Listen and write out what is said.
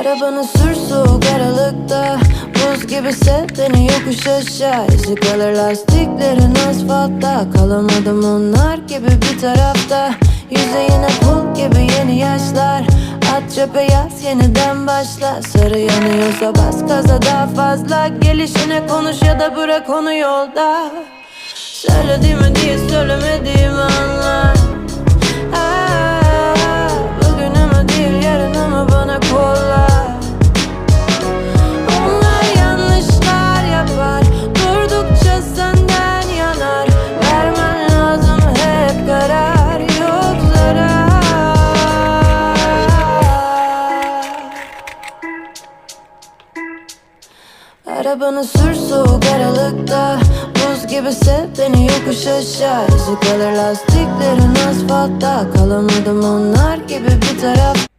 Arabanı sür soğuk aralıkta. Buz gibi sev yokuş aşağı. İzi kalır lastiklerin asfaltta. Kalamadım onlar gibi bir tarafta. Yüzeyine pul gibi yeni yaşlar. At çöpe yaz yeniden başla. Sarı yanıyorsa bas gaza daha fazla. Gelişine konuş ya da bırak onu yolda. Söylediğimi değil söylemediğimi anla Arabanı sür soğuk aralıkta. Buz gibi sev beni yokuş aşağı. İzi kalır lastiklerin asfaltta. Kalamadım onlar gibi bir taraf